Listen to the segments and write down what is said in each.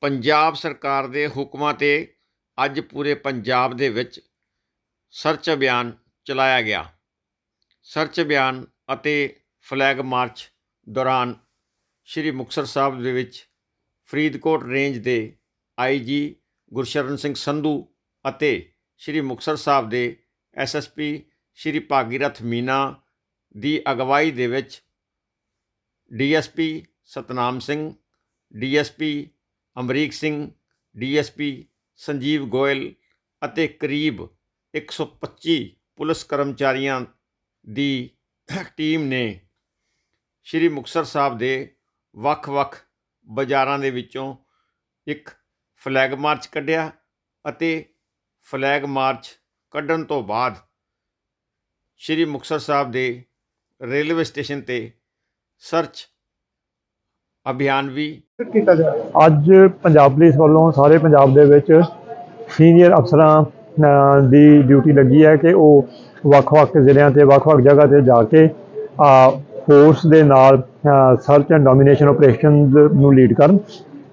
ਪੰਜਾਬ ਸਰਕਾਰ ਦੇ ਹੁਕਮਾਂ ਤੇ ਅੱਜ ਪੂਰੇ ਪੰਜਾਬ ਦੇ ਵਿੱਚ ਸਰਚ ਅਭਿਆਨ ਚਲਾਇਆ ਗਿਆ। ਸਰਚ ਅਭਿਆਨ ਅਤੇ ਫਲੈਗ ਮਾਰਚ ਦੌਰਾਨ ਸ਼੍ਰੀ ਮੁਕਤਸਰ ਸਾਹਿਬ ਦੇ ਵਿੱਚ ਫਰੀਦਕੋਟ ਰੇਂਜ ਦੇ ਆਈਜੀ ਗੁਰਸ਼ਰਨ ਸਿੰਘ ਸੰਧੂ ਅਤੇ ਸ਼੍ਰੀ ਮੁਕਤਸਰ ਸਾਹਿਬ ਦੇ ਐਸਐਸਪੀ ਸ਼੍ਰੀ ਭਾਗੀਰਥ ਮੀਨਾ ਦੀ ਅਗਵਾਈ ਦੇ ਵਿੱਚ DSP Satnam Singh DSP Amrik Singh, DSP Sanjeev Goyal ਅਤੇ ਕਰੀਬ 125 ਪੁਲਿਸ ਕਰਮਚਾਰੀਆਂ ਦੀ ਟੀਮ ਨੇ ਸ਼੍ਰੀ ਮੁਕਤਸਰ ਸਾਹਿਬ ਦੇ ਵੱਖ-ਵੱਖ ਬਾਜ਼ਾਰਾਂ ਦੇ ਵਿੱਚੋਂ ਇੱਕ ਫਲੈਗ ਮਾਰਚ ਕੱਢਿਆ ਅਤੇ ਫਲੈਗ ਮਾਰਚ ਕੱਢਣ ਤੋਂ ਬਾਅਦ ਸ਼੍ਰੀ ਮੁਕਤਸਰ ਸਾਹਿਬ ਦੇ ਰੇਲਵੇ ਸਟੇਸ਼ਨ ਤੇ ਸਰਚ ਅਭਿਆਨ ਵੀ ਕੀਤਾ ਜਾ ਅੱਜ ਪੰਜਾਬ ਪੁਲਿਸ ਵੱਲੋਂ ਸਾਰੇ ਪੰਜਾਬ ਦੇ ਵਿੱਚ ਸੀਨੀਅਰ ਅਫਸਰਾਂ ਦੀ ਡਿਊਟੀ ਲੱਗੀ ਹੈ ਕਿ ਉਹ ਵੱਖ-ਵੱਖ ਜ਼ਿਲ੍ਹਿਆਂ ਤੇ ਵੱਖ-ਵੱਖ ਜਗ੍ਹਾ ਤੇ ਜਾ ਕੇ ਫੋਰਸ ਦੇ ਨਾਲ ਸਰਚ ਐਂਡ ਡੋਮੀਨੇਸ਼ਨ ਆਪਰੇਸ਼ਨਸ ਨੂੰ ਲੀਡ ਕਰਨ।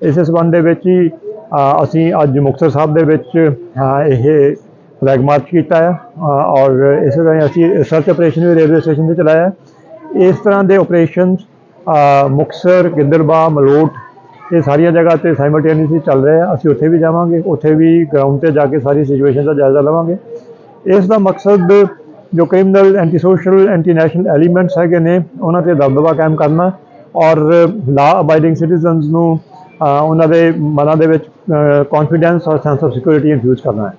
ਇਸੇ ਸਬੰਧ ਦੇ ਵਿੱਚ ਹੀ ਅਸੀਂ ਅੱਜ ਮੁਕਤਸਰ ਸਾਹਿਬ ਦੇ ਵਿੱਚ ਇਹ ਫਲੈਗ ਮਾਰਚ ਕੀਤਾ ਹੈ ਔਰ ਇਸੇ ਤਰ੍ਹਾਂ ਅਸੀਂ ਸਰਚ ਆਪਰੇਸ਼ਨ ਵੀ ਰੇਲਵੇ ਸਟੇਸ਼ਨ ਤੇ ਚਲਾਇਆ ਇਸ ਤਰ੍ਹਾਂ ਦੇ ਆਪਰੇਸ਼ਨਸ ਮੁਕਤਸਰ ਗਿੱਦੜਬਾ ਮਲੋਟ, ਇਹ ਸਾਰੀਆਂ ਜਗ੍ਹਾ ਤੇ ਸਾਈਮਲਟੇਨੀਅਸਲੀ ਚੱਲ ਰਿਹਾ ਆ। ਅਸੀਂ ਉੱਥੇ ਵੀ ਜਾਵਾਂਗੇ, ਉੱਥੇ ਵੀ ਗਰਾਊਂਡ ਤੇ ਜਾ ਕੇ ਸਾਰੀ ਸਿਚੁਏਸ਼ਨ ਦਾ ਜਾਇਜ਼ਾ ਲਵਾਂਗੇ। ਇਸ ਦਾ ਮਕਸਦ ਜੋ criminal anti social anti national elements ਹੈਗੇ ਨੇ, ਉਹਨਾਂ ਤੇ ਦਬਦਬਾ ਕਾਇਮ ਕਰਨਾ ਔਰ ਲਾ ਅਬਾਈਡਿੰਗ ਸਿਟੀਜ਼ਨਸ ਨੂੰ ਉਹਨਾਂ ਦੇ ਮਨਾਂ ਦੇ ਵਿੱਚ ਕੌਨਫੀਡੈਂਸ ਔਰ ਸੈਂਸ ਆਫ ਸਿਕਿਉਰਿਟੀ ਇਨਫਿਊਜ਼ ਕਰਨਾ ਹੈ।